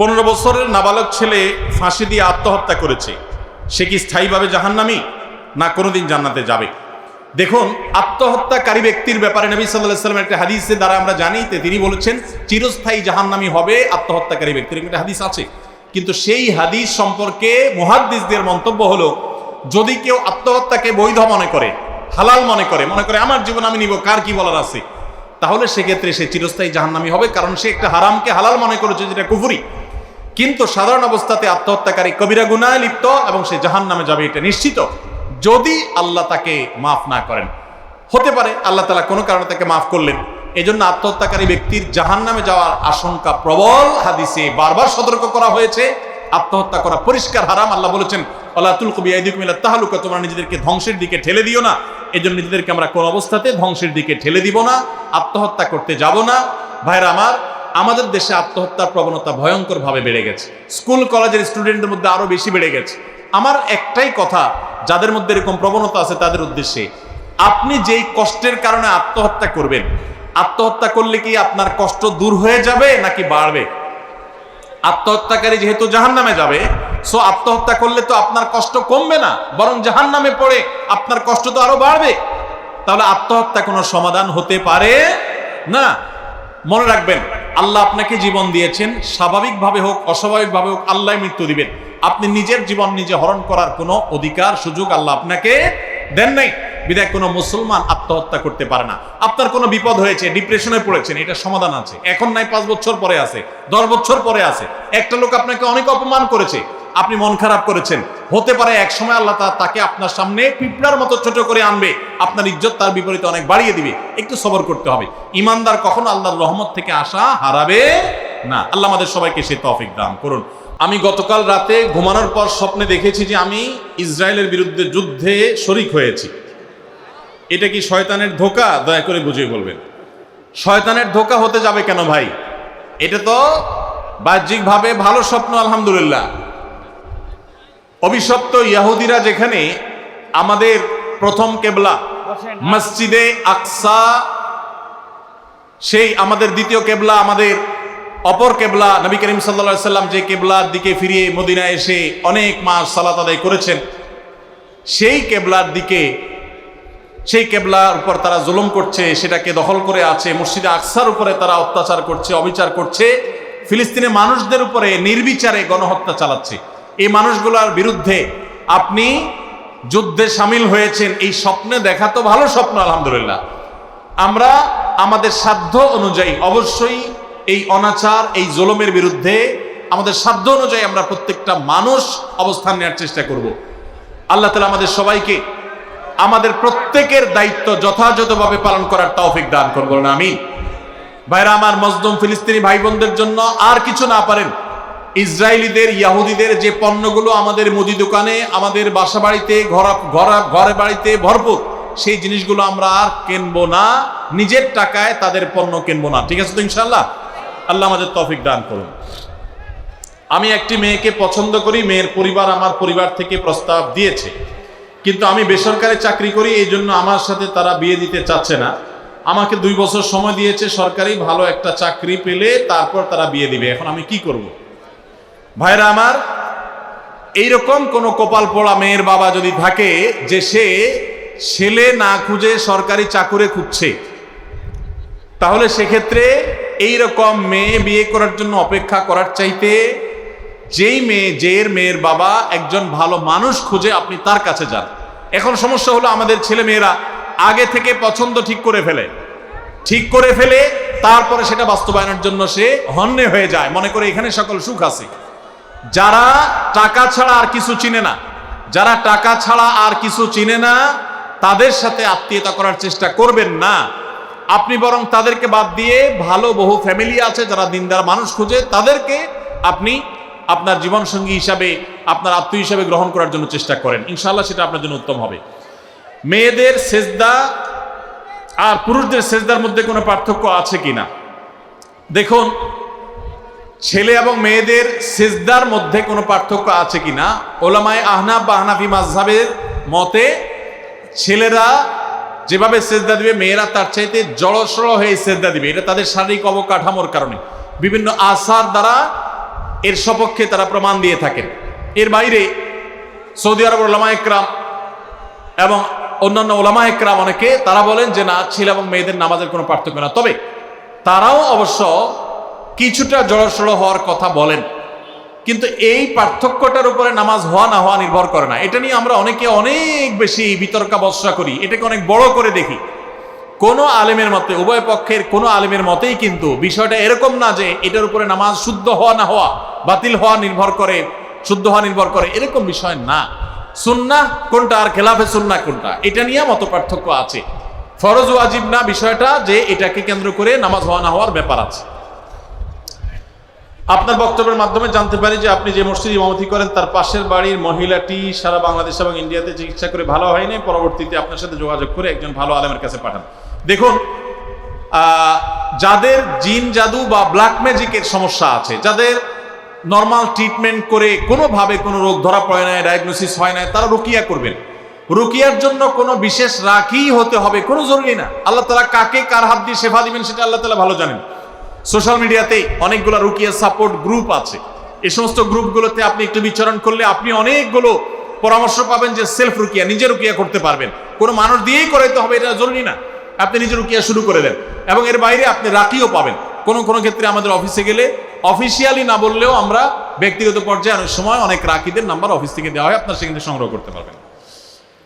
পনেরো বছরের নাবালক ছেলে ফাঁসি দিয়ে আত্মহত্যা করেছে। সে কি স্থায়ীভাবে জাহান্নামী, না কোনোদিন জান্নাতে যাবে? দেখুন, আত্মহত্যাকারী ব্যক্তির ব্যাপারে নবী সাল্লাহ সাল্লাম একটা হাদিসের দ্বারা আমরা জানি তিনি বলেছেন, চিরস্থায়ী জাহান্নামী হবে আত্মহত্যাকারী ব্যক্তির। একটা হাদিস আছে। কিন্তু সেই হাদিস সম্পর্কে মুহাদ্দিসদের মন্তব্য হলো, যদি কেউ আত্মহত্যাকে বৈধ মনে করে, হালাল মনে করে মনে করে আমার জীবন আমি নিব, কার কি বলার আছে? তাহলে সেক্ষেত্রে সে চিরস্থায়ী জাহান্নামী হবে, কারণ সে একটা হারামকে হালাল মনে করেছে, যেটা কুফুরি। কিন্তু সাধারণ অবস্থাতে আত্মহত্যাকারী কবিরা গুনায় লিপ্ত এবং সে জাহান নামে যাবে এটা নিশ্চিত। যদি আল্লাহ তাকে মাফ না করেন। হতে পারে আল্লাহ তালা কোনো কারণে তাকে মাফ করলেন। এই জন্য আত্মহত্যাকারী ব্যক্তির জাহান নামে যাওয়ার আশঙ্কা প্রবল। হাদিসে বারবার সতর্ক করা হয়েছে। আত্মহত্যা করা পরিষ্কার হারাম। আল্লাহ বলেছেন আল্লাহুল কবি আইদিকুমিল্লা তাহালুকা তোমরা নিজেদেরকে ধ্বংসের দিকে ঠেলে দিও না। এই জন্য নিজেদেরকে আমরা কোন অবস্থাতে ধ্বংসের দিকে ঠেলে দিব না। আত্মহত্যা করতে যাব না। ভাইরা আমার আমাদের দেশে আত্মহত্যার প্রবণতা ভয়ঙ্করভাবে বেড়ে গেছে। স্কুল, কলেজের স্টুডেন্টদের মধ্যে আরও বেশি বেড়ে গেছে। আমার একটাই কথা, যাদের মধ্যে এরকম প্রবণতা আছে তাদের উদ্দেশ্যে, আপনি যেই কষ্টের কারণে আত্মহত্যা করবেন, আত্মহত্যা করলে কি আপনার কষ্ট দূর হয়ে যাবে নাকি বাড়বে? আত্মহত্যাকারী যেহেতু জাহান নামে যাবে সো আত্মহত্যা করলে তো আপনার কষ্ট কমবে না, বরং জাহান নামে পড়ে আপনার কষ্ট তো আরও বাড়বে। তাহলে আত্মহত্যা কোনো সমাধান হতে পারে না। মনে রাখবেন, আল্লাহ আপনাকে জীবন দিয়েছেন, স্বাভাবিকভাবে হোক, অস্বাভাবিকভাবে হোক, আল্লাহ মৃত্যু দিবেন। আপনি নিজের জীবন নিজে হরণ করার কোনো অধিকার, সুযোগ আল্লাহ আপনাকে দেন নাই। বিদায় কোনো মুসলমান আত্মহত্যা করতে পারে না। আপনার কোনো বিপদ হয়েছে, ডিপ্রেশনে পড়েছেন, এটা সমাধান আছে। এখন নাই, পাঁচ বছর পরে আছে, দশ বছর পরে আছে। একটা লোক আপনাকে অনেক অপমান করেছে আপনি মন খারাপ করেছেন। হতে পারে এক সময় আল্লাহ তাকে আপনার সামনে পিঁপড়ার মতো ছোট করে আনবে, আপনার ইজ্জত তার বিপরীতে অনেক বাড়িয়ে দিবে। একটু সবর করতে হবে। ইমানদার কখনো আল্লাহর রহমত থেকে আশা হারাবে না। আল্লাহ আমাদের সবাইকে সে তফিক দান করুন। আমি গতকাল রাতে ঘুমানোর পর স্বপ্নে দেখেছি যে আমি ইসরায়েলের বিরুদ্ধে যুদ্ধে শরিক হয়েছি। এটা কি শয়তানের ধোকা? দয়া করে বুঝিয়ে বলবেন। শয়তানের ধোকা হতে যাবে কেন ভাই? এটা তো বাহ্যিকভাবে ভালো স্বপ্ন, আলহামদুলিল্লাহ। অভিশপ্ত ইয়াহুদিরা যেখানে আমাদের প্রথম কেবলা মসজিদে আকসা সেই আমাদের দ্বিতীয় কেবলা আমাদের অপর কেবলা নবী করিম সাল্লা সাল্লাম যে কেবলার দিকে ফিরিয়ে মদিনা এসে অনেক মাস সালাত আদায় করেছেন সেই কেবলার দিকে সেই কেবলার উপর তারা জুলুম করছে সেটাকে দখল করে আছে মসজিদে আকসার উপরে তারা অত্যাচার করছে অবিচার করছে ফিলিস্তিনের মানুষদের উপরে নির্বিচারে গণহত্যা চালাচ্ছে। এই মানুষগুলোর বিরুদ্ধে আপনি যুদ্ধে সামিল হয়েছেন, এই স্বপ্নে দেখা তো ভালো স্বপ্ন, আলহামদুলিল্লাহ। আমরা আমাদের সাধ্য অনুযায়ী, অবশ্যই এই অনাচার, এই জুলুমের বিরুদ্ধে আমাদের সাধ্য অনুযায়ী আমরা প্রত্যেকটা মানুষ অবস্থান নেওয়ার চেষ্টা করব। আল্লাহ তালা আমাদের সবাইকে আমাদের প্রত্যেকের দায়িত্ব যথাযথভাবে পালন করার তৌফিক দান করব না আমি ভাইরা, আমার মজদুম ফিলিস্তিনি ভাই বোনদের জন্য আর কিছু না পারেন ইসরায়েলিদের, ইয়াহুদিদের যে পণ্যগুলো আমাদের মুদি দোকানে, আমাদের বাসা বাড়িতে, ঘর, ঘর- বাড়িতে ভরপুর, সেই জিনিসগুলো আমরা আর কিনবো না। নিজের টাকায় তাদের পণ্য কিনবো না। ঠিক আছে তো ইনশাল্লাহ আল্লাহ আমাদের তফিক দান করুন। আমি একটি মেয়েকে পছন্দ করি, মেয়ের পরিবার আমার পরিবার থেকে প্রস্তাব দিয়েছে। কিন্তু আমি বেসরকারি চাকরি করি, এই জন্য আমার সাথে তারা বিয়ে দিতে চাচ্ছে না। আমাকে দুই বছর সময় দিয়েছে সরকারি, ভালো একটা চাকরি পেলে তারপর তারা বিয়ে দিবে। এখন আমি কি করব? ভাইরা আমার, এইরকম কোনো কপাল পোড়া মেয়ের বাবা যদি থাকে যে সে ছেলে না খুঁজে সরকারি চাকুরে খুঁজছে, তাহলে সেক্ষেত্রে এইরকম মেয়ে বিয়ে করার জন্য অপেক্ষা করার চাইতে যেই মেয়ে, যের মেয়ের বাবা একজন ভালো মানুষ খুঁজে আপনি তার কাছে যান। এখন সমস্যা হলো আমাদের ছেলে মেয়েরা আগে থেকে পছন্দ ঠিক করে ফেলে। ঠিক করে ফেলে, তারপরে সেটা বাস্তবায়নের জন্য সে হন্যে হয়ে যায়। মনে করে এখানে সকল সুখ আছে। যারা টাকা ছাড়া আর কিছু চিনে না, যারা টাকা ছাড়া আর কিছু চিনে না, তাদের সাথে আত্মীয়তা করার চেষ্টা করবেন না। আপনি বরং তাদেরকে বাদ দিয়ে ভালো বহু ফ্যামিলি আছে, যারা দিনদার মানুষ খুঁজে, তাদেরকে আপনি আপনার জীবনসঙ্গী হিসাবে, আপনার আত্মীয় হিসাবে গ্রহণ করার জন্য চেষ্টা করেন। ইনশাল্লাহ সেটা আপনার জন্য উত্তম হবে। মেয়েদের সেজদা আর পুরুষদের সেজদার মধ্যে কোনো পার্থক্য আছে কিনা? দেখুন ছেলে এবং মেয়েদের সেজদার মধ্যে কোনো পার্থক্য আছে কিনা? ওলামায় আহনাব বা আহনাফি মাঝহাবের মতে, ছেলেরা যেভাবে সেজদা দিবে, মেয়েরা তার চাইতে জড়সড় হয়ে সেজদা দিবে। এটা তাদের শারীরিক অবকাঠামোর কারণে। বিভিন্ন আসার দ্বারা এর সপক্ষে তারা প্রমাণ দিয়ে থাকেন। এর বাইরে সৌদি আরব ওলামা একরাম এবং অন্যান্য ওলামা একরাম অনেকে, তারা বলেন যে না, ছেলে এবং মেয়েদের নামাজের কোনো পার্থক্য না। তবে তারাও অবশ্য কিছুটা জড়সড় হওয়ার কথা বলেন। কিন্তু এই পার্থক্যটার উপরে নামাজ হওয়া না হওয়া নির্ভর করে না। এটা নিয়ে আমরা অনেকে অনেক বেশি বিতর্কাবস্যা করি। এটাকে অনেক বড় করে দেখি। কোনো আলেমের মতে, উভয় পক্ষের কোনো আলেমের মতেই কিন্তু বিষয়টা এরকম না যে এটার উপরে নামাজ শুদ্ধ হওয়া না হওয়া, বাতিল হওয়া নির্ভর করে, শুদ্ধ হওয়া নির্ভর করে, এরকম বিষয় না। সুন্না কোনটা আর খেলাফে সুন্না কোনটা, এটা নিয়ে মত পার্থক্য আছে। ফরজ ওয়াজিব না বিষয়টা যে এটাকে কেন্দ্র করে নামাজ হওয়া না হওয়ার ব্যাপার আছে। আপনার বক্তব্যের মাধ্যমে জানতে পারি যে আপনি যে মসজিদ ইমামতি করেন, তার পাশের বাড়ির মহিলাটি সারা বাংলাদেশ এবং ইন্ডিয়াতে চিকিৎসা করে ভালো হয়নি। পরবর্তীতে আপনার সাথে যোগাযোগ করে একজন ভালো আলেমের কাছে পাঠান। দেখুন যাদের জিন জাদু বা ব্ল্যাক ম্যাজিকের সমস্যা আছে, যাদের নর্মাল ট্রিটমেন্ট করে কোনোভাবে কোনো রোগ ধরা পড়ে নাই, ডায়াগনোসিস হয় নাই, তারা রুকিয়া করবেন। রুকিয়ার জন্য কোনো বিশেষ রাখি হতে হবে, কোনো জরুরি না। আল্লাহ তালা কাকে কার হাত দিয়ে সেবা দিবেন সেটা আল্লাহ তালা ভালো জানেন। সোশ্যাল মিডিয়াতে অনেকগুলো রুকিয়া সাপোর্ট গ্রুপ আছে। এই সমস্ত গ্রুপগুলোতে আপনি একটু বিচরণ করলে আপনি অনেকগুলো পরামর্শ পাবেন যে সেলফ রুকিয়া, নিজে রুকিয়া করতে পারবেন। কোনো মানুষ দিয়েই করাইতে হবে, এটা জরুরি না। আপনি নিজে রুকিয়া শুরু করে দেন। এবং এর বাইরে আপনি রাখিও পাবেন। কোনো কোনো ক্ষেত্রে আমাদের অফিসে গেলে অফিসিয়ালি না বললেও আমরা ব্যক্তিগত পর্যায়ে অনেক সময় অনেক রাখিদের নাম্বার অফিস থেকে দেওয়া হয়, আপনার সেখানে সংগ্রহ করতে পারবেন।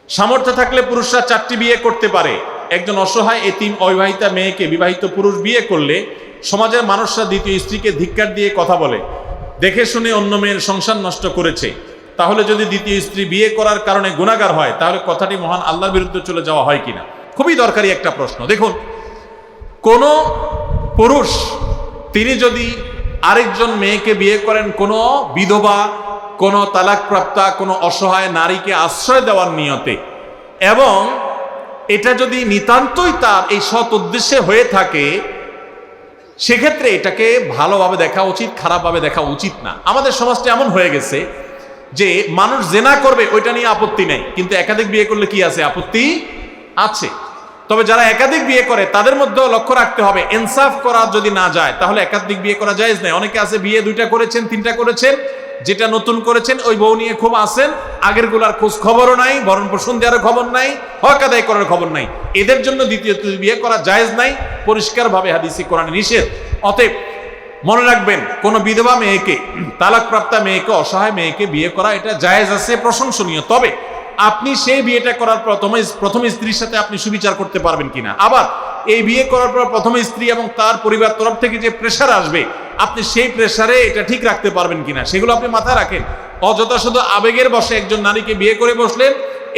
সামর্থ্য থাকলে পুরুষরা চারটি বিয়ে করতে পারে। একজন অসহায় এতিম অবিবাহিতা মেয়েকে বিবাহিত পুরুষ বিয়ে করলে সমাজের মানুষরা দ্বিতীয় স্ত্রীকে ধিক্কার দিয়ে কথা বলে, দেখে শুনে অন্য মেয়ের সংসার নষ্ট করেছে। তাহলে যদি দ্বিতীয় স্ত্রী বিয়ে করার কারণে গুণাগার হয়, তাহলে কথাটি মহান আল্লাহর বিরুদ্ধে চলে যাওয়া হয় কিনা? খুবই দরকারি একটা প্রশ্ন। দেখুন, কোন পুরুষ, তিনি যদি আরেকজন মেয়েকে বিয়ে করেন, কোনো বিধবা, কোনো তালাকপ্রাপ্তা, কোনো অসহায় নারীকে আশ্রয় দেওয়ার নিয়তে, এবং এটা যদি নিতান্তই তার এই সৎ উদ্দেশ্যে হয়ে থাকে সেক্ষেত্রে এটাকে ভালোভাবে দেখা উচিত, খারাপভাবে দেখা উচিত না। আমাদের সমাজটা এমন হয়ে গেছে যে মানুষ জেনা করবে, ওইটা নিয়ে আপত্তি নেই। কিন্তু একাধিক বিয়ে করলে কি আছে? আপত্তি আছে। তবে যারা একাধিক বিয়ে করে, তাদের মধ্যেও লক্ষ্য রাখতে হবে, ইনসাফ করা যদি না যায়, তাহলে একাধিক বিয়ে করা যায় অনেকে আছে, বিয়ে দুইটা করেছেন, তিনটা করেছেন যেটা নতুন করেছেন, ওই বউ নিয়ে খুব আসেন আগেরগুলার খোঁজ খবরও নাই ভরণ পোষণ দেওয়ার খবর নাই, হক আদায় করার খবর নাই। এদের জন্য দ্বিতীয় বিয়ে করা জায়েজ নাই, পরিষ্কারভাবে হাদিসি কোরআনে নিষেধ। অতএব মনে রাখবেন, কোন বিধবা মেয়েকে, তালাকপ্রাপ্তা মেয়েকে, অসহায় মেয়েকে বিয়ে করা এটা জায়েজ আছে, প্রশংসনীয়। তবে আপনি সেই বিয়েটা করার প্রথম প্রথম স্ত্রীর সাথে আপনি সুবিচার করতে পারবেন কিনা? আবার এই বিয়ে করার পর প্রথম স্ত্রী এবং তার পরিবার তরফ থেকে যে প্রেশার আসবে, আপনি সেই প্রেশারে এটা ঠিক রাখতে পারবেন কিনা? সেগুলো আপনি মাথায় রাখেন। অযথা শুধু আবেগের বসে একজন নারীকে বিয়ে করে বসলেন,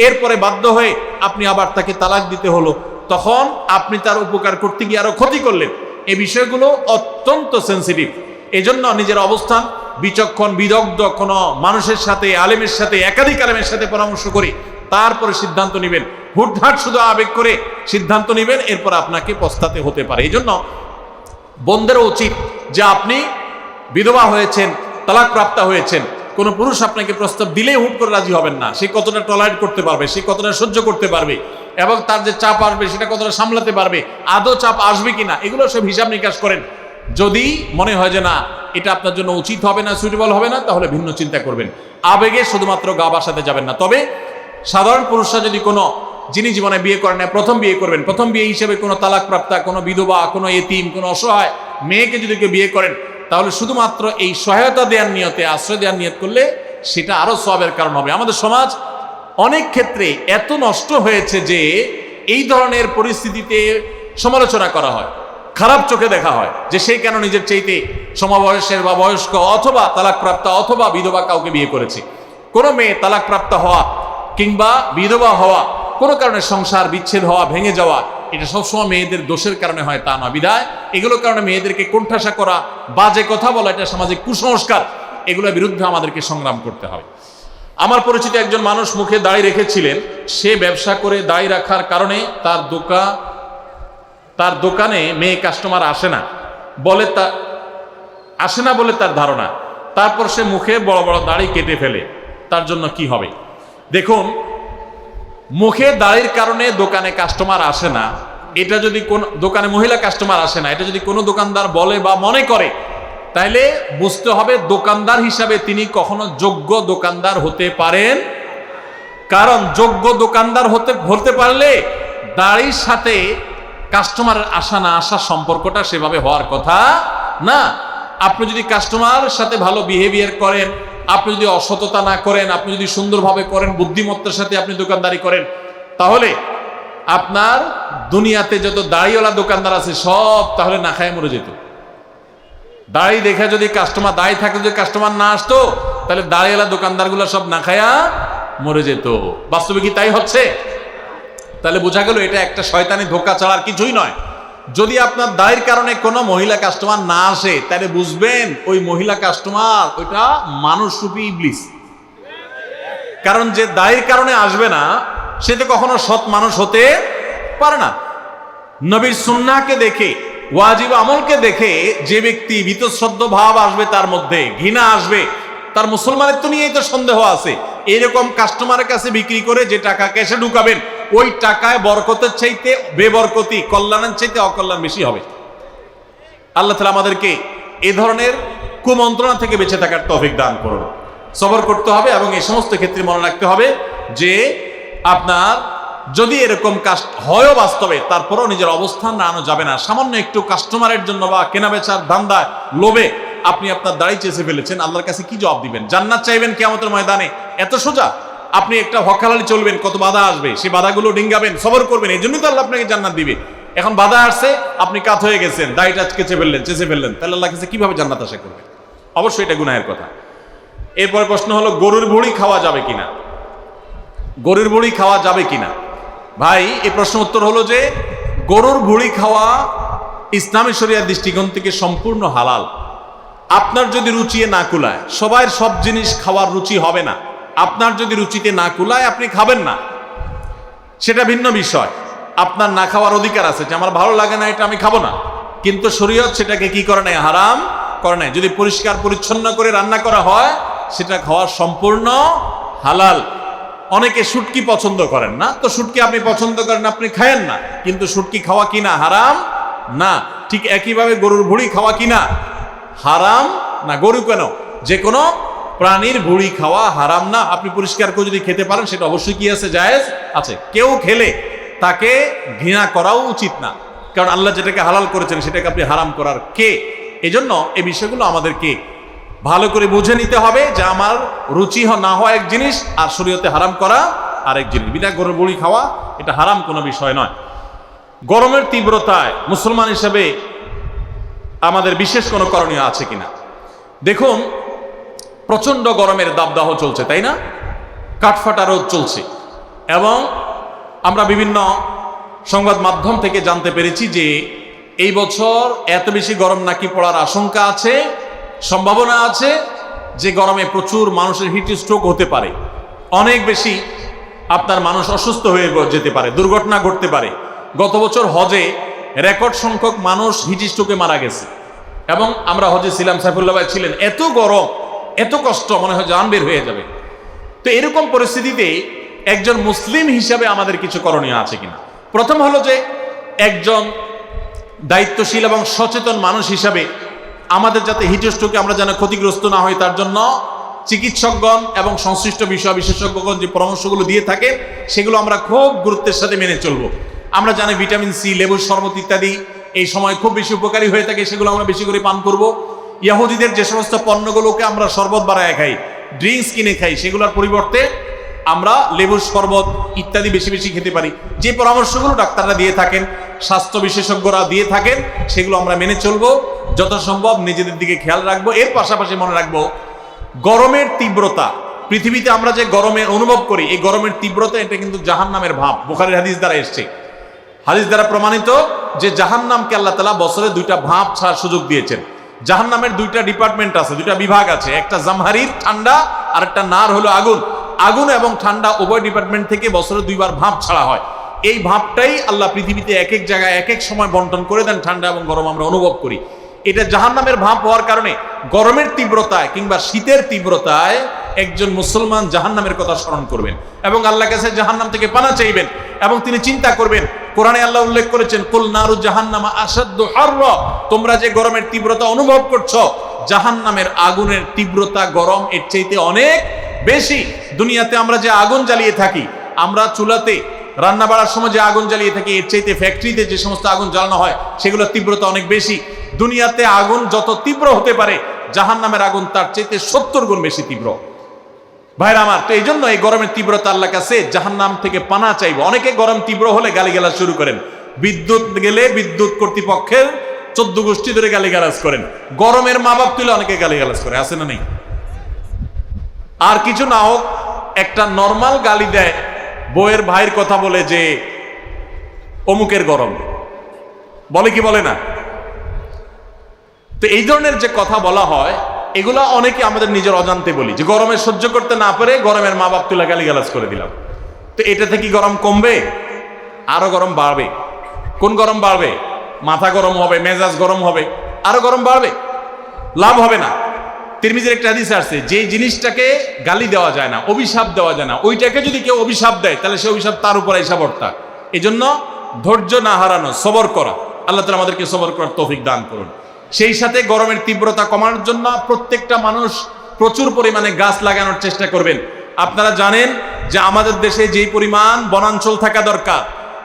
এরপরে বাধ্য হয়ে আপনি আবার তাকে তালাক দিতে হলো। তখন আপনি তার উপকার করতে গিয়ে আরও ক্ষতি করলেন। এই বিষয়গুলো অত্যন্ত সেন্সিটিভ এজন্য নিজের অবস্থান বিচক্ষণ, বিদগ্ধ কোনো মানুষের সাথে, আলেমের সাথে, একাধিক আলেমের সাথে পরামর্শ করে, তারপরে সিদ্ধান্ত নেবেন। হুটহাট শুধু আবেগ করে সিদ্ধান্ত নেবেন, এরপর আপনাকে পস্তাতে হতে পারে। এই জন্য বোনদেরও উচিত যে আপনি বিধবা হয়েছেন তালাক প্রাপ্তা হয়েছেন, কোনো পুরুষ আপনাকে প্রস্তাব দিলেই হুট করে রাজি হবেন না। সে কতটা টলারেট করতে পারবে, সে কতটা সহ্য করতে পারবে, এবং তার যে চাপ আসবে, সেটা কতটা সামলাতে পারবে, আদৌ চাপ আসবে কিনা, এগুলো সব হিসাব নিকাশ করেন। যদি মনে হয় যে না, এটা আপনার জন্য উচিত হবে না সুইটেবল হবে না, তাহলে ভিন্ন চিন্তা করবেন। আবেগে শুধুমাত্র গা বাসাতে যাবেন না। তবে সাধারণ পুরুষরা যদি কোনো যিনি জীবনে বিয়ে করেন না প্রথম বিয়ে করবেন, প্রথম বিয়ে হিসেবে কোনো তালাক প্রাপ্তা কোনো বিধবা, কোনো এতিম, কোনো অসহায় মেয়েকে যদি কেউ বিয়ে করেন, তাহলে শুধুমাত্র এই সহায়তা দেওয়ার নিয়তে, আশ্রয় দেওয়ার নিয়ত করলে সেটা আরও সবের কারণ হবে। আমাদের সমাজ অনেক ক্ষেত্রে এত নষ্ট হয়েছে যে এই ধরনের পরিস্থিতিতে সমালোচনা করা হয়। খারাপ চোখে দেখা হয় যে সেই কেন নিজের চাইতে সমবয়সের বা বয়স্ক অথবা তালাকপ্রাপ্ত অথবা বিধবা কাউকে বিয়ে করেছে। কোনো মেয়ে তালাকপ্রাপ্ত হওয়া কিংবা বিধবা হওয়া, কোনো কারণে সংসার বিচ্ছেদ হওয়া, ভেঙে যাওয়া, এটা সবসময় মেয়েদের দোষের কারণে হয়, তা না বিদায়, এগুলোর কারণে মেয়েদেরকে কোণঠাসা করা, বাজে কথা বলা, এটা সামাজিক কুসংস্কার, এগুলোর বিরুদ্ধে আমাদেরকে সংগ্রাম করতে হবে আমার পরিচিত একজন মানুষ মুখে দাড়ি রেখেছিলেন, সে ব্যবসা করে দাড়ি রাখার কারণে তার দোকান তার দোকানে মেয়ে কাস্টমার আসে না। বলে তা আসে না বলে তার ধারণা। তারপর সে মুখে বড় বড় দাড়ি কেটে ফেলে। তার জন্য কি হবে? দেখুন, মুখে দাড়ির কারণে দোকানে কাস্টমার আসে না। এটা যদি কোন দোকানে মহিলা কাস্টমার আসে না, এটা যদি কোনো দোকানদার বলে বা মনে করে, তাইলে বুঝতে হবে দোকানদার হিসাবে তিনি কখনো যোগ্য দোকানদার হতে পারেন। কারণ যোগ্য দোকানদার হতে হতে পারলে দাড়ির সাথে কাস্টমারের আসা না আসা সম্পর্কটা সেভাবে হওয়ার কথা না। আপনি যদি কাস্টমারের সাথে ভালো বিহেভিয়ার করেন, আপনি যদি অসততা না করেন, আপনি যদি সুন্দরভাবে করেন, বুদ্ধিমত্তার সাথে আপনি দোকানদারি করেন, তাহলে আপনার দুনিয়াতে যত দাড়িওয়ালা দোকানদার আছে সব তাহলে না খায় মরে যেত। দাড়ি দেখে যদি কাস্টমার দাড়ি থাকলে যদি কাস্টমার না আসতো, তাহলে দাড়িওয়ালা দোকানদারগুলো সব না খায়া মরে যেত। বাস্তবে কি তাই হচ্ছে? তাহলে বোঝা গেল এটা একটা শয়তানি ধোকা ছাড়ার কিছুই নয়। যদি আপনার দায়ের কারণে কোনো মহিলা কাস্টমার না আসে, তাহলে বুঝবেন ওই মহিলা কাস্টমার ওইটা মানুষ রূপী ইবলিস। কারণ যে দায়ের কারণে আসবে না, সে তো কখনো সৎ মানুষ হতে পারে না। নবীর সুন্নাহকে দেখে, ওয়াজিব আমলকে দেখে যে ব্যক্তি ভীতশ্রদ্ধ ভাব আসবে তার মধ্যে, ঘৃণা আসবে, তার মুসলমানের তো নিয়েই তো সন্দেহ আছে। এরকম কাস্টমারের কাছে বিক্রি করে যে টাকা ক্যাশে ঢুকাবেন ওই টাকায় বরকতের চাইতে বেবরকতি, কল্যাণের চাইতে অকল্যাণ বেশি হবে। আল্লাহ তালা আমাদেরকে এ ধরনের কুমন্ত্রণা থেকে বেঁচে থাকার তফিক দান করুন। সবর করতে হবে এবং এই সমস্ত ক্ষেত্রে মনে রাখতে হবে যে, আপনার যদি এরকম কাস্ট হয়ও বাস্তবে, তারপরেও নিজের অবস্থান রানো যাবে না। সামান্য একটু কাস্টমারের জন্য বা কেনা বেচার ধান্দায় লোভে আপনি আপনার দাড়ি চেষে ফেলেছেন, আল্লাহর কাছে কি জবাব দিবেন? জান্নাত চাইবেন কেমতের ময়দানে? এত সোজা? আপনি একটা হকালালি চলবেন, কত বাধা আসবে? সেই বাধাগুলো ডিঙ্গাবেন, সবর করবেন, এই জন্যই তো আল্লাহ আপনাকে জান্নাত দিবে। এখন বাধা আসছে, আপনি কাত হয়ে গেছেন, দাড়িটা কেচে ফেললেন, চেঁচে ফেললেন, তাহলে আল্লাহ কাছে কীভাবে জান্নাত আশা করবেন অবশ্যই এটা গুনাহের কথা। এরপর প্রশ্ন হলো, গরুর ভুড়ি খাওয়া যাবে কিনা? গরুর ভুড়ি খাওয়া যাবে কিনা? ভাই, এ প্রশ্ন উত্তর হলো যে, গরুর ভুড়ি খাওয়া ইসলামী শরিয়ার দৃষ্টিকোণ থেকে সম্পূর্ণ হালাল। আপনার যদি রুচিয়ে না কুলায় সবার সব জিনিস খাওয়ার রুচি হবে না। আপনার যদি রুচিতে না কুলায়, আপনি খাবেন না। সেটা ভিন্ন বিষয়। আপনার না খাওয়ার অধিকার আছে যে, আমার ভালো লাগে না, এটা আমি খাব না। কিন্তু শরীয়ত সেটাকে কি করে নাই হারাম করে নাই যদি পরিষ্কার, পরিচ্ছন্ন করে রান্না করা হয়, সেটা খাওয়া সম্পূর্ণ হালাল। অনেকে শুটকি পছন্দ করেন না। তো শুটকি আপনি পছন্দ করেন, আপনি খায়েন না। কিন্তু শুটকি খাওয়া কিনা হারাম না। ঠিক একইভাবে গরুর ভুড়ি খাওয়া কিনা হারাম না। গরু কেন? যে কোনো প্রাণীর ভুড়ি খাওয়া হারাম না। আপনি পরিষ্কার করে যদি খেতে পারেন, সেটা অবশ্যই কি আছে? জায়েজ আছে। কেউ খেলে তাকে ঘৃণা করাও উচিত না। কারণ আল্লাহ যেটাকে হালাল করেছেন, সেটাকে আপনি হারাম করার কে? এজন্য এই বিষয়গুলো আমাদেরকে ভালো করে বুঝে নিতে হবে যে আমার রুচি না হওয়া এক জিনিস আর শরীয়তে হারাম করা আরেক জিনিস। বিনা গরুর বড়ি খাওয়া, এটা হারাম কোনো বিষয় নয়। গরমের তীব্রতায় মুসলমান হিসেবে আমাদের বিশেষ কোনো করণীয় আছে কিনা? দেখুন প্রচণ্ড গরমের দাবদাহ চলছে, তাই না? কাঠফাটা রোদ চলছে। এবং আমরা বিভিন্ন সংবাদ মাধ্যম থেকে জানতে পেরেছি যে এই বছর এত বেশি গরম নাকি পড়ার আশঙ্কা আছে, সম্ভাবনা আছে যে গরমে প্রচুর মানুষের হিট স্ট্রোক হতে পারে। অনেক বেশি আপনার মানুষ অসুস্থ হয়ে যেতে পারে, দুর্ঘটনা ঘটতে পারে। গত বছর হজে রেকর্ড সংখ্যক মানুষ হিট স্ট্রোকে মারা গেছে। এবং আমরা হজে ছিলাম, সাইফুল্লাহ ভাই ছিলেন, এত গরম। এত কষ্ট মনে হয় জান বের হয়ে যাবে। তো এরকম পরিস্থিতিতে একজন মুসলিম হিসাবে আমাদের কিছু করণীয় আছে কিনা? প্রথম হলো যে একজন দায়িত্বশীল এবং সচেতন মানুষ হিসাবে আমাদের যাতে হিটস্ট্রোকে আমরা যেন ক্ষতিগ্রস্ত না হই, তার জন্য চিকিৎসকগণ এবং সংশ্লিষ্ট বিষয় বিশেষজ্ঞগণ যে পরামর্শগুলো দিয়ে থাকে সেগুলো আমরা খুব গুরুত্বের সাথে মেনে চলবো। আমরা জানি ভিটামিন সি, লেবুর শরবত ইত্যাদি এই সময় খুব বেশি উপকারী হয়ে থাকে, সেগুলো আমরা বেশি করে পান করব। ইয়াহুদিদের যে সমস্ত পণ্যগুলোকে আমরা শরবত বাড়ায় খাই ড্রিঙ্কস কিনে খাই, সেগুলোর পরিবর্তে আমরা লেবুর শরবত ইত্যাদি বেশি বেশি খেতে পারি। যে পরামর্শগুলো ডাক্তাররা দিয়ে থাকেন, স্বাস্থ্য বিশেষজ্ঞরা দিয়ে থাকেন, সেগুলো আমরা মেনে চলবো, যথাসম্ভব নিজেদের দিকে খেয়াল রাখব, এর পাশাপাশি মনে রাখব, গরমের তীব্রতা, পৃথিবীতে আমরা যে গরমের অনুভব করি, এই গরমের তীব্রতা এটা কিন্তু জাহান নামের ভাব, বোখারের হাদিস দ্বারা এসছে। হাদিস দ্বারা প্রমাণিত যে জাহান নামকে আল্লাহ তালা বছরে দুইটা ভাব ছাড়ার সুযোগ দিয়েছেন। জাহান নামের দুইটা ডিপার্টমেন্ট আছে, দুইটা বিভাগ আছে, একটা জামহারির ঠান্ডা আর একটা নার হলো আগুন। আগুন এবং ঠান্ডা উভয় ডিপার্টমেন্ট থেকে বছরে দুইবার ভাব ছাড়া হয়। এই ভাবটাই আল্লাহ পৃথিবীতে এক এক জায়গায় এক এক সময় বন্টন করে দেন ঠান্ডা এবং গরম আমরা অনুভব করি। এটা জাহান নামের ভাব হওয়ার কারণে গরমের তীব্রতায় কিংবা শীতের তীব্রতায় একজন মুসলমান জাহান্নামের কথা স্মরণ করবেন এবং আল্লাহ কাছে জাহান্নাম থেকে পানা চাইবেন এবং তিনি চিন্তা করবেন। কোরআনে আল্লাহ উল্লেখ করেছেন, কুল নারু জাহান্নামা আসাদ্দ হারর। তোমরা যে গরমের তীব্রতা অনুভব করছ, জাহান্নামের আগুনের তীব্রতা গরম এর চাইতে অনেক বেশি। দুনিয়াতে আমরা যে আগুন জ্বালিয়ে থাকি, আমরা চুলাতে রান্না বাড়ার সময় যে আগুন জ্বালিয়ে থাকি, এর চাইতে ফ্যাক্টরিতে যে সমস্ত আগুন জ্বালানো হয়, সেগুলোর তীব্রতা অনেক বেশি। দুনিয়াতে আগুন যত তীব্র হতে পারে জাহান নামের আগুন তার চাইতে সত্তর গুণ বেশি তীব্র। ভাইরা আমার, তো এই জন্য এই গরমের তীব্রতা আল্লাহ কাছে জাহান নাম থেকে পানা চাইব। অনেকে গরম তীব্র হলে গালিগালা শুরু করেন। বিদ্যুৎ গেলে বিদ্যুৎ কর্তৃপক্ষের চোদ্দ গোষ্ঠী ধরে গালিগালাজ করেন। গরমের মা বাপ তুলে অনেকে গালিগালাজ করে, আছে না নেই? আর কিছু না হোক, একটা নর্মাল গালি দেয়। বইয়ের ভাইয়ের কথা বলে যে, অমুকের গরম। বলে কি বলে না? তো এই ধরনের যে কথা বলা হয় এগুলা অনেকে আমাদের নিজের অজান্তে বলি, যে গরমে সহ্য করতে না পারে, গরমের মা বাপ তুলে গালি গালাজ করে দিলাম। তো এটা থেকে গরম কমবে? আরও গরম বাড়বে। কোন গরম বাড়বে? মাথা গরম হবে, মেজাজ গরম হবে, আরও গরম বাড়বে। লাভ হবে না। তিরমিজের একটা হাদিস আসছে, যে জিনিসটাকে গালি দেওয়া যায় না, অভিশাপ দেওয়া যায় না, ওইটাকে যদি কেউ অভিশাপ দেয়, তাহলে সে অভিশাপ তার উপর এসা বর্তা। এই জন্য ধৈর্য না হারানো, সবর করা। আল্লাহ তালা আমাদেরকে সবর করার তৌফিক দান করুন। সেই সাথে গরমের তীব্রতা কমানোর জন্য প্রত্যেকটা মানুষ প্রচুর পরিমাণে গাছ লাগানোর চেষ্টা করবেন। আপনারা জানেন যে আমাদের দেশে যেই পরিমাণ বনাঞ্চল থাকা দরকার,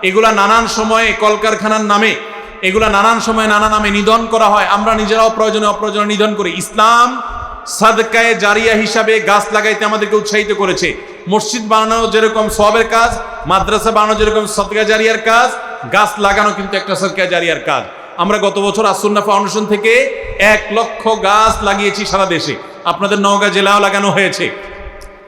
এগুলা নানান সময়ে কলকারখানার নামে, এগুলা নানান সময়ে নানা নামে নিধন করা হয়। আমরা নিজেরাও প্রয়োজনে অপ্রয়োজনে নিধন করি। ইসলাম সাদকায়ে জারিয়া হিসাবে গাছ লাগাইতে আমাদেরকে উৎসাহিত করেছে। মসজিদ বানানো যেরকম সবের কাজ, মাদ্রাসা বানানো যেরকম সদকা জারিয়ার কাজ, গাছ লাগানো কিন্তু একটা সদকা জারিয়ার কাজ। আমরা গত বছর আসুন্না ফাউন্ডেশন থেকে এক লক্ষ গাছ লাগিয়েছি সারা দেশে। আপনাদের নওগাঁ জেলাও লাগানো হয়েছে।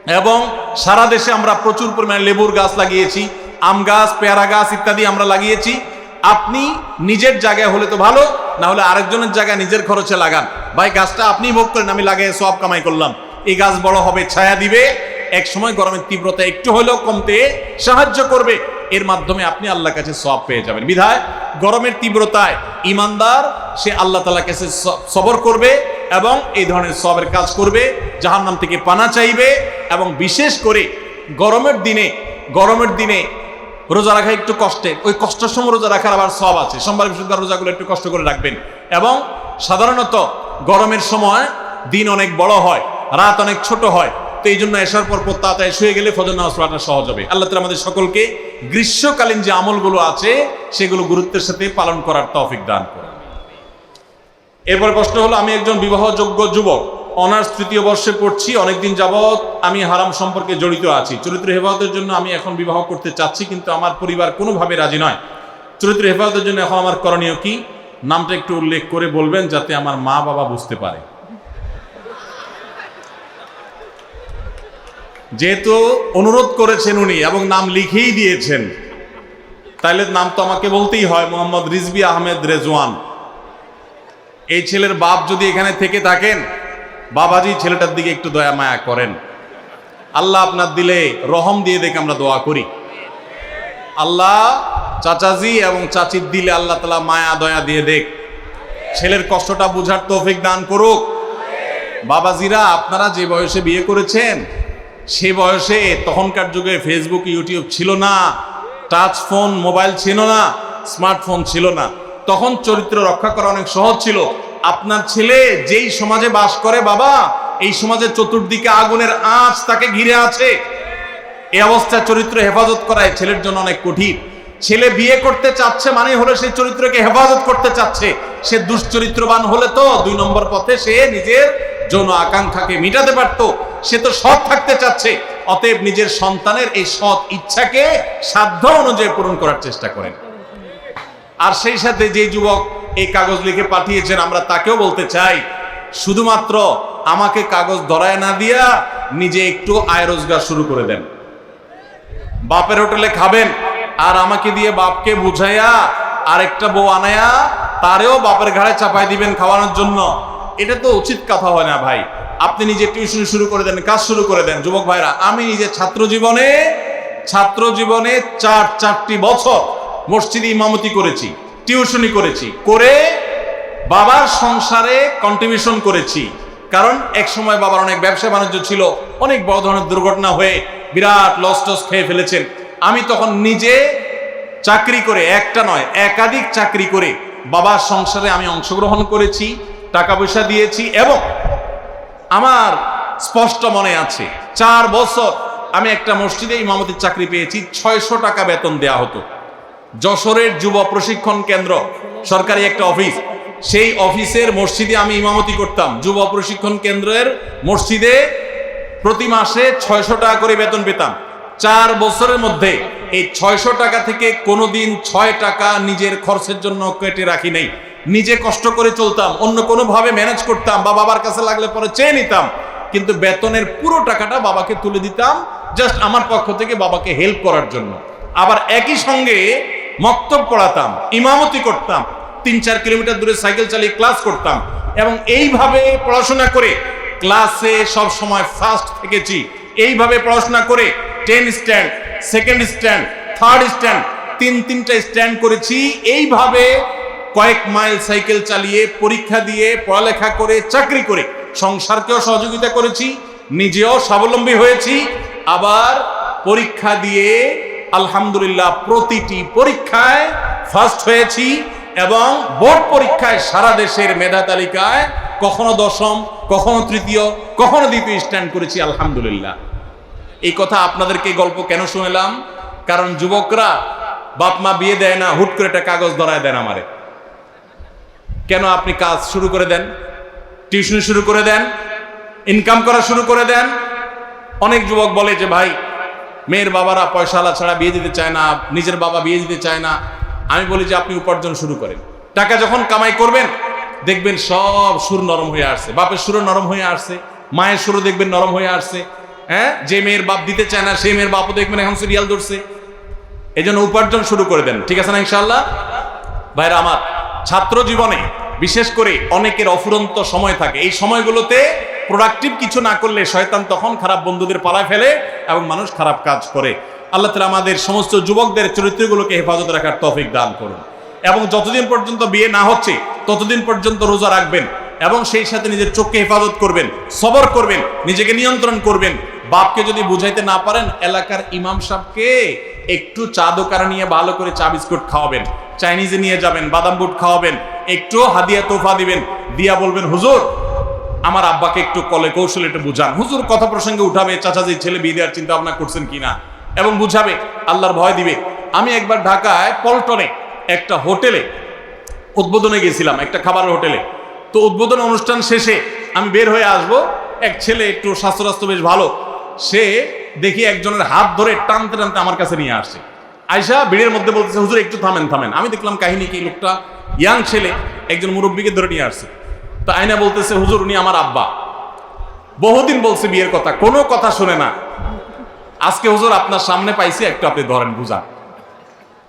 এবং সারা দেশে আমরা প্রচুর পরিমাণে লেবুর গাছ লাগিয়েছি, আম গাছ, পেয়ারা গাছ ইত্যাদি আমরা লাগিয়েছি। আপনি নিজের জায়গায় হলে তো ভালো, না হলে আরেকজনের জায়গায় নিজের খরচে লাগান। ভাই, গাছটা আপনি ভোগ করেন, আমি লাগিয়ে সব কামাই করলাম। এই গাছ বড় হবে, ছায়া দিবে। এক সময় গরমের তীব্রতা একটু হলেও কমতে সাহায্য করবে। এর মাধ্যমে আপনি আল্লাহর কাছে সব পেয়ে যাবেন। বিধায় গরমের তীব্রতায় ইমানদার, সে আল্লাহ তালা কাছে সবর করবে এবং এই ধরনের সবের কাজ করবে, জাহান্নাম থেকে পানা চাইবে এবং বিশেষ করে গরমের দিনে গরমের দিনে রোজা রাখা একটু কষ্টের, ওই কষ্টের সময় রোজা রাখার আবার সব আছে। সোমবার বৃহস্পতিবার রোজাগুলো একটু কষ্ট করে রাখবেন। এবং সাধারণত গরমের সময় দিন অনেক বড় হয়, রাত অনেক ছোট হয় তো এই জন্য এসার পর প্রত্যাতায় শুয়ে গেলে ফজর নামাজ পড়াটা সহজ হবে। আল্লাহ তালা আমাদের সকলকে গ্রীষ্মকালীন যে আমলগুলো আছে, সেগুলো গুরুত্বের সাথে পালন করার তৌফিক দান করেন। এরপর প্রশ্ন হলো, আমি একজন বিবাহযোগ্য যুবক, অনার্স তৃতীয় বর্ষে পড়ছি, অনেকদিন যাবৎ আমি হারাম সম্পর্কে জড়িত আছি। চরিত্র হেফাজতের জন্য আমি এখন বিবাহ করতে চাচ্ছি, কিন্তু আমার পরিবার কোনোভাবে রাজি নয়। চরিত্র হেফাজতের জন্য এখন আমার করণীয় কি? নামটা একটু উল্লেখ করে বলবেন, যাতে আমার মা বাবা বুঝতে পারে। যেহেতু অনুরোধ করেছেন উনি এবং নাম লিখেই দিয়েছেন, তাইলে নাম তো আমাকে বলতেই হয়, মোহাম্মদ রিজবি আহমেদ রেজওয়ান। এই ছেলের বাপ যদি এখানে থেকে থাকেন, বাবাজি ছেলেটার দিকে একটু দয়া মায়া করেন। আল্লাহ আপনার দিলে রহম দিয়ে দেখে আমরা দোয়া করি। আল্লাহ চাচাজি এবং চাচির দিলে আল্লাহ তালা মায়া, দয়া দিয়ে দেখ। ছেলের কষ্টটা বুঝার তৌফিক দান করুক। বাবাজিরা, আপনারা যে বয়সে বিয়ে করেছেন সে বয়সে তখনকার যুগে ফেসবুক ইউটিউব ছিল না টাচ ফোন মোবাইল ছিল না স্মার্টফোন ছিল না। তখন চরিত্র রক্ষা করা অনেক সহজ ছিল। আপনার ছেলে যেই সমাজে বাস করে, বাবা, এই সমাজের চতুর্দিকে আগুনের আঁচ তাকে ঘিরে আছে। এই অবস্থায় চরিত্র হেফাজত করায় ছেলের জন্য অনেক কঠিন। ছেলে বিয়ে করতে চাচ্ছে মানে হলে সেই চরিত্রকে হেফাজত করতে চাচ্ছে। সে দুশ্চরিত্রবান হলে তো দুই নম্বর পথে সে নিজের যৌন আকাঙ্ক্ষাকে মিটাতে পারতো। সে তো সৎ থাকতে চাচ্ছে। অতএব নিজের সন্তানের এই সৎ ইচ্ছাকে সাধ্য অনুযায়ী পূরণ করার চেষ্টা করেন। আর সেই সাথে যে যুবক এই কাগজ লিখে পাঠিয়েছেন, আমরা তাকেও বলতে চাই, শুধুমাত্র আমাকে কাগজ ধরায় না দিয়া নিজে একটু আয় রোজগার শুরু করে দেন। বাপের হোটেলে খাবেন আর আমাকে দিয়ে বাপকে বুঝাইয়া আরেকটা বউ আনায়া তারেও বাপের ঘাড়ে চাপাই দিবেন খাওয়ানোর জন্য। এটা তো উচিত কথা হয় না ভাই। আপনি নিজে টিউশন শুরু করে দেন, কাজ শুরু করে দেন, যুবক ভাইরা, আমি নিজে ছাত্র জীবনে ছাত্র জীবনে চার, চারটি বছর মসজিদে ইমামতি করেছি টিউশনি করেছি, করে বাবার সংসারে কন্ট্রিবিউশন করেছি। কারণ এক সময় বাবার অনেক ব্যবসা বাণিজ্য ছিল, অনেক বড় ধরনের দুর্ঘটনা হয়ে বিরাট লস টস খেয়ে ফেলেছেন। আমি তখন নিজে চাকরি করে, একটা নয়, একাধিক চাকরি করে বাবার সংসারে আমি অংশগ্রহণ করেছি, টাকা পয়সা দিয়েছি এবং আমার স্পষ্ট মনে আছে, চার বছর আমি একটা মসজিদে ইমামতির চাকরি পেয়েছি, ছয়শো টাকা বেতন দেয়া হতো। যশোরের যুব প্রশিক্ষণ কেন্দ্র, সরকারি একটা অফিস। সেই অফিসের মসজিদে আমি ইমামতি করতাম। যুব প্রশিক্ষণ কেন্দ্রের মসজিদে প্রতি মাসে ছয়শো টাকা করে বেতন পেতাম। চার বছরের মধ্যে এই ছয়শো টাকা থেকে কোনোদিন ছয় টাকা নিজের খরচের জন্য কেটে রাখি নাই। নিজে কষ্ট করে চলতাম, অন্য কোনোভাবে ম্যানেজ করতাম বা বাবার কাছে লাগলে পরে চেয়ে নিতাম। কিন্তু বেতনের পুরো টাকাটা বাবাকে তুলে দিতাম জাস্ট আমার পক্ষ থেকে বাবাকে হেল্প করার জন্য। আবার একই সঙ্গে মক্তব পড়াতাম, ইমামতি করতাম, তিন চার কিলোমিটার দূরে সাইকেল চালিয়ে ক্লাস করতাম এবং এইভাবে পড়াশোনা করে ক্লাসে সব সময় ফার্স্ট থেকেছি। এইভাবে পড়াশোনা করে ten stand second stand third stand তিন তিনটা স্ট্যান্ড করেছি। এইভাবে কয়েক মাইল সাইকেল চালিয়ে, পরীক্ষা দিয়ে, পড়ালেখা করে, চাকরি করে সংসারকেও সহযোগিতা করেছি, নিজেও স্বাবলম্বী হয়েছি। আবার পরীক্ষা দিয়ে আলহামদুলিল্লাহ প্রতিটি পরীক্ষায় ফার্স্ট হয়েছি এবং বোর্ড পরীক্ষায় সারা দেশের মেধা তালিকায় কখনো দশম, কখনো তৃতীয়, কখনো দ্বিতীয় স্ট্যান্ড করেছি, আলহামদুলিল্লাহ। এই কথা আপনাদেরকে গল্প কেন শুনলাম? কারণ যুবকরা বাপ মা বিয়ে দেয় না, হুট করে একটা কাগজ ধরায় দেন আমারে। কেন আপনি কাজ শুরু করে দেন? টিউশন শুরু করে দেন? ইনকাম করা শুরু করে দেন? অনেক যুবক বলে যে, ভাই, মেয়ের বাবারা পয়সাওয়ালা ছাড়া বিয়ে দিতে চায় না, নিজের বাবা বিয়ে দিতে চায় না। আমি বলি যে, আপনি উপার্জন শুরু করেন। টাকা যখন কামাই করবেন, দেখবেন সব সুর নরম হয়ে আসছে। বাপের সুরও নরম হয়ে আসছে, মায়ের সুরও দেখবেন নরম হয়ে আসছে। হ্যাঁ? যে মেয়ের বাপ দিতে চায় না, সেই মেয়ের বাপও দেখবেন এখন সিরিয়াল ধরছে। এই জন্য উপার্জন শুরু করে দেন। ঠিক আছে না ইনশাল্লাহ ভাইরা আমার, ছাত্র জীবনে বিশেষ করে অনেকের অফুরন্ত সময় থাকে। এই সময়গুলোতে প্রোডাক্টিভ কিছু না করলে শয়তান তখন খারাপ বন্ধুদের পালায় ফেলে এবং মানুষ খারাপ কাজ করে। আল্লাহ তালা আমাদের সমস্ত যুবকদের চরিত্রগুলোকে হেফাজত রাখার তফিক দান করুন। এবং যতদিন পর্যন্ত বিয়ে না হচ্ছে, ততদিন পর্যন্ত রোজা রাখবেন এবং সেই সাথে নিজের চোখকে হেফাজত করবেন, সবর করবেন, নিজেকে নিয়ন্ত্রণ করবেন। বাপকে যদি বুঝাইতে না পারেন, এলাকার ইমাম সাহেবকে একটু চা দোকানে নিয়ে ভালো করে চা বিস্কুট খাওয়াবেন। চাইনিজে নিয়ে যাবেন, বাদাম বুট খাওয়াবেন, একটু হাদিয়া তোফা দিবেন, দিয়া বলবেন, হুজুর, আমার আব্বাকে একটু কলে কৌশল একটু বুঝান। হুজুর, কথা প্রসঙ্গে উঠাবে, চাচাজি, ছেলে বিয়ে দেওয়ার চিন্তা ভাবনা করছেন কিনা? এবং বুঝাবে, আল্লাহর ভয় দিবে। আমি একবার ঢাকায় পল্টনে একটা হোটেলে উদ্বোধনে গেছিলাম, একটা খাবারের হোটেলে। তো উদ্বোধন অনুষ্ঠান শেষে আমি বের হয়ে আসব, এক ছেলে একটু স্বাস্থ্যরাস্ত্র বেশ ভালো। সে দেখি একজনের হাত ধরে টানতে টানতে আমার কাছে নিয়ে আসছে আয়সা ভিড়ের মধ্যে বলতেছে, হুজুর, একটু থামেন থামেন। আমি দেখলাম কাহিনী কি, লোকটা ইয়াং ছেলে, একজন মুরব্বীকে ধরে নিয়ে আসছে তো আয়না বলতেছে, হুজুর, উনি আমার আব্বা। বহুদিন বলছে বিয়ের কথা, কোনো কথা শুনে না। আজকে হুজুর, আপনার সামনে পাইছি, একটু আপনি ধরেন বুঝান।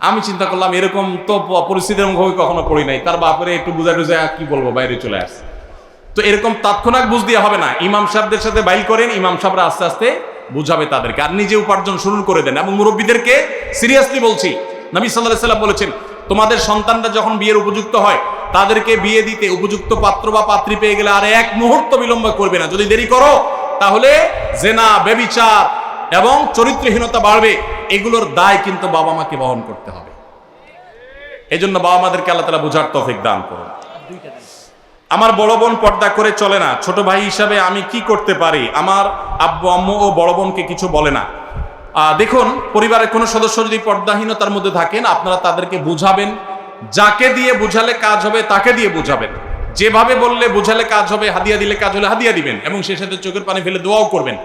আমি চিন্তা করলাম, এরকম তো পরিস্থিতির মুখে কখনো পড়ি নাই। তার বাপরে একটু বুঝা টুজা কি বলব, বাইরে চলে আসছে। তো এরকম তাৎক্ষণিক বুঝ দিয়ে হবে না। ইমাম সাহেবদের সাথে বাইল করেন, ইমাম সাহেবরা আস্তে আস্তে বুঝাবে তাদেরকে। আর নিজে উপার্জন শুরু করে দেন। এবং মুরব্বীদেরকে সিরিয়াসলি বলছি, নবী সাল্লাহ সাল্লাম বলেছেন, তোমাদের সন্তানরা যখন বিয়ের উপযুক্ত হয়, তাদেরকে বিয়ে দিতে উপযুক্ত পাত্র বা পাত্রী পেয়ে গেলে আর এক মুহূর্ত বিলম্ব করবে না। যদি দেরি করো, তাহলে জেনা বেবিচার এবং চরিত্রহীনতা বাড়বে। এগুলোর দায় কিন্তু বাবা মাকে বহন করতে হবে। এই জন্য বাবা মাদেরকে আল্লাহ তালা বুঝার তফিক দান করুন। আমার বড় বোন পর্দা করে চলে না। ছোট ভাই হিসাবে আমি কি করতে পারি? আমার আব্বু, আম্মু ও বড় বোনকে কিছু বলে না। দেখুন, পরিবারের কোনো সদস্য যদি পর্দাহীনতার মধ্যে থাকেন, আপনারা তাদেরকে বুঝাবেন। যাকে দিয়ে বুঝালে কাজ হবে, তাকে দিয়ে বুঝাবেন। যেভাবে বললে বুঝালে কাজ হবে, হাদিয়া দিলে কাজ হলে হাদিয়া দিবেন এবং সেই সাথে চোখের পানি ফেলে দোয়াও করবেন।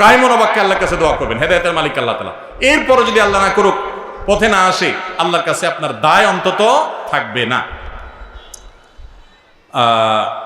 কায়মনোবাক্যে আল্লাহর কাছে দোয়া করবেন। হেদায়তের মালিক আল্লাহ তালা এরপরও যদি আল্লাহ না করুক, পথে না আসে, আল্লাহর কাছে আপনার দায় অন্তত থাকবে না। 呃，